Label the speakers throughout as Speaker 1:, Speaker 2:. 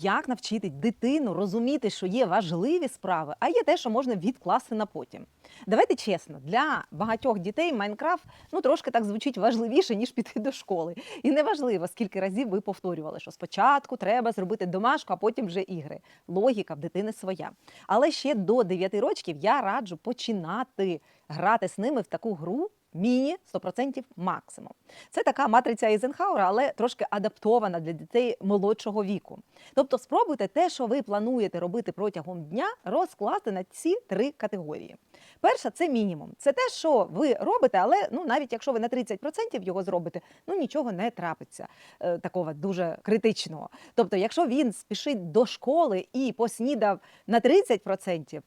Speaker 1: Як навчити дитину розуміти, що є важливі справи, а є те, що можна відкласти на потім. Давайте чесно, для багатьох дітей Майнкрафт ну трошки так звучить важливіше, ніж піти до школи. І неважливо, скільки разів ви повторювали, що спочатку треба зробити домашку, а потім вже ігри. Логіка в дитини своя. Але ще до 9 років я раджу починати грати з ними в таку гру. Міні 100% максимум. Це така матриця Ейзенхауера, але трошки адаптована для дітей молодшого віку. Тобто спробуйте те, що ви плануєте робити протягом дня, розкласти на ці три категорії. Перша це мінімум. Це те, що ви робите, але ну навіть якщо ви на 30% його зробите, ну нічого не трапиться е, такого дуже критичного. Тобто, якщо він спішить до школи і поснідав на 30%,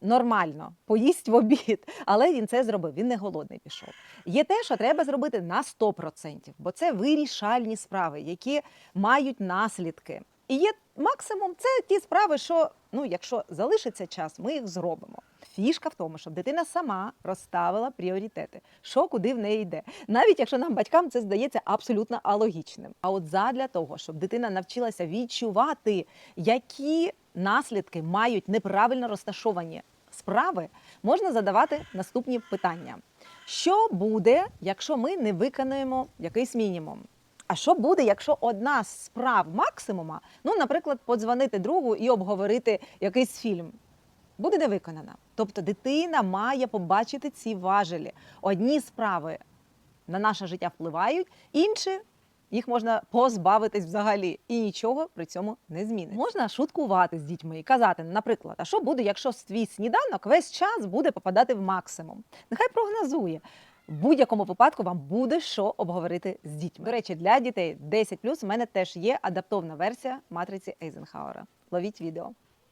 Speaker 1: Нормально, поїсть в обід, але він це зробив. Він не голодний пішов. Є те, що треба зробити на 100%, бо це вирішальні справи, які мають наслідки. І є максимум це ті справи, що ну, якщо залишиться час, ми їх зробимо. Фішка в тому, щоб дитина сама розставила пріоритети, що куди в неї йде. Навіть якщо нам батькам це здається абсолютно алогічним. А от задля того, щоб дитина навчилася відчувати, які наслідки мають неправильно розташовані справи, можна задавати наступні питання: що буде, якщо ми не виконаємо якийсь мінімум? А що буде, якщо одна з справ максимума, ну, наприклад, подзвонити другу і обговорити якийсь фільм, буде не виконана? Тобто дитина має побачити ці важелі. Одні справи на наше життя впливають, інші їх можна позбавитись взагалі, і нічого при цьому не зміниться. Можна шуткувати з дітьми і казати, наприклад, а що буде, якщо твій сніданок весь час буде попадати в максимум? Нехай прогнозує. В будь-якому випадку вам буде що обговорити з дітьми. До речі, для дітей 10+, у мене теж є адаптована версія матриці Ейзенхауера. Ловіть відео.